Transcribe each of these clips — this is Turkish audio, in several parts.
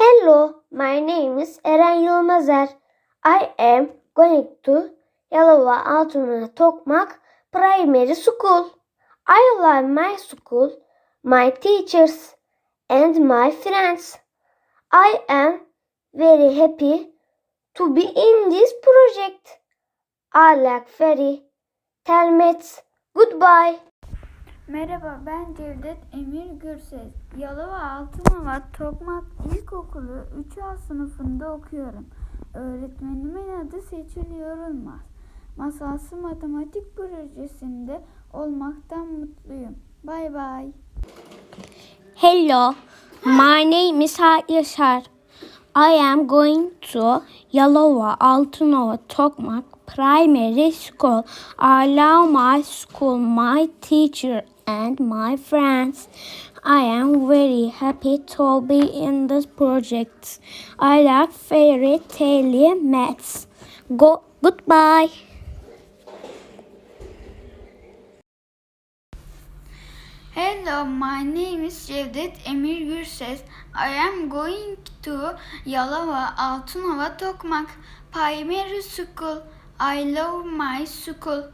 Hello, my name is Eren Yılmazer. I am going to Yalova Altınoluk Tokmak Primary School. I love my school, my teachers, and my friends. I am very happy to be in this project. I like very. Telmet. Goodbye. Merhaba ben Cevdet Emir Gürses. Yalova Altınova Tokmak İlkokulu 3A sınıfında okuyorum. Öğretmenimin adı Seçil Yorulmaz. Masalsı Matematik Projesi'nde olmaktan mutluyum. Bay bay. Hello, my name is Yaşar. I am going to Yalova Altınova Tokmak Primary School. I love my school, my teacher, and my friends. I am very happy to be in this project. I like fairy tale maths. Go goodbye. Hello, my name is Cevdet Emir Gürses. I am going to Yalova Altınova Tokmak Primary School. I love my school,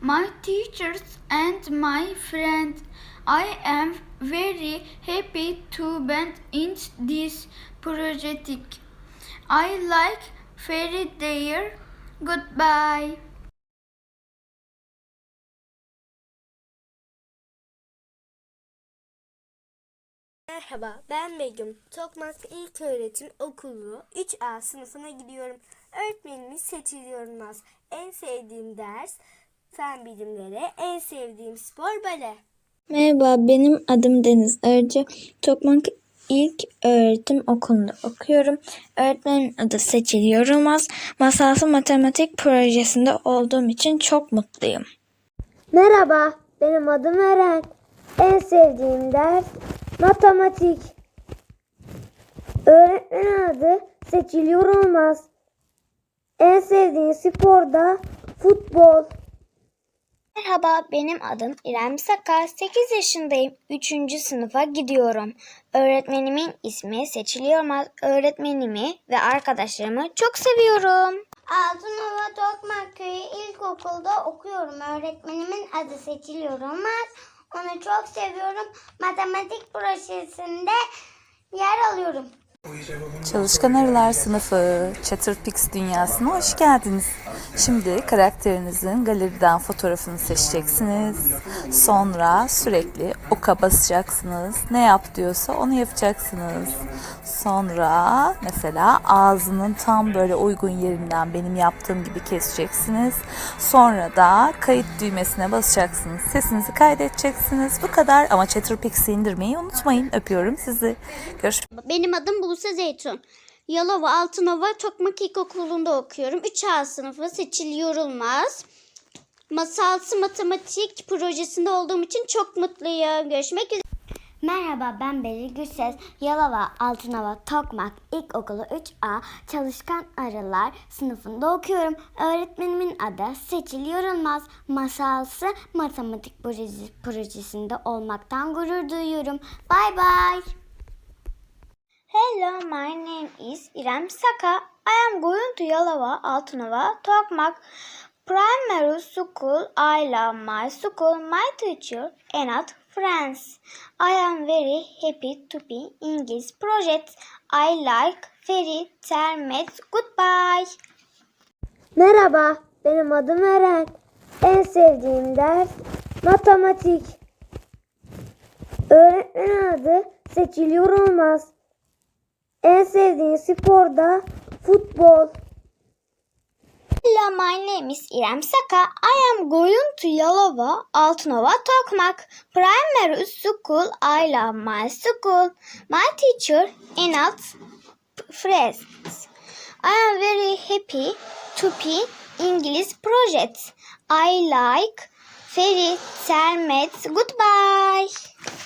my teachers and my friends. I am very happy to be in this project. I like fairy tale. Goodbye. Merhaba, ben Begüm. Tokmak İlköğretim Okulu 3A sınıfına gidiyorum. Öğretmenimiz Seçil Yorulmaz. En sevdiğim ders fen bilimleri, en sevdiğim spor bale. Merhaba, benim adım Deniz Arıcı. Tokmak İlk Öğretim Okulu'nda okuyorum. Öğretmenin adı Seçil Yorulmaz. Masalsı Matematik Projesi'nde olduğum için çok mutluyum. Merhaba, benim adım Eren. En sevdiğim ders matematik. Öğretmen adı Seçil Yorulmaz. En sevdiğim spor da futbol. Merhaba, benim adım İrem Sakar. 8 yaşındayım. 3. sınıfa gidiyorum. Öğretmenimin ismi Seçil Yormaz. Öğretmenimi ve arkadaşlarımı çok seviyorum. Altınova Tokmak Köyü İlkokulu'da okuyorum. Öğretmenimin adı Seçil Yorulmaz. Onu çok seviyorum. Matematik projesinde yer alıyorum. Çalışkan Arılar sınıfı Chatterpix dünyasına hoş geldiniz. Şimdi karakterinizin galeriden fotoğrafını seçeceksiniz. Sonra sürekli oka basacaksınız. Ne yap diyorsa onu yapacaksınız. Sonra mesela ağzının tam böyle uygun yerinden benim yaptığım gibi keseceksiniz. Sonra da kayıt düğmesine basacaksınız. Sesinizi kaydedeceksiniz. Bu kadar ama Chatterpix'i indirmeyi unutmayın. Öpüyorum sizi. Görüşmek Benim adım Buse Zeytun. Yalova Altınova Tokmak İlkokulu'nda okuyorum. 3A sınıfı Seçil Yorulmaz. Masalsı Matematik projesinde olduğum için çok mutluyum. Görüşmek üzere. Merhaba ben Beril Gürses. Yalova Altınova Tokmak İlkokulu 3A Çalışkan Arılar sınıfında okuyorum. Öğretmenimin adı Seçil Yorulmaz. Masalsı Matematik projesi, projesinde olmaktan gurur duyuyorum. Bye bye. My name is İrem Saka. I am going to Yalova, Altınova, Tokmak Primary School. I love my school, my teacher, and friends. I am very happy to be in this project. I like fairy tale. Goodbye. Merhaba, benim adım Eren. En sevdiğim ders matematik. Öğretmen adı Seçil Yorulmaz. En sevdiğim spor da futbol. Hello, my name is İrem Saka. I am going to Yalova, Altınova, Tokmak Primary School. I love my school, my teacher, and friends. I am very happy to be this project. I like fairy tale maths. Goodbye.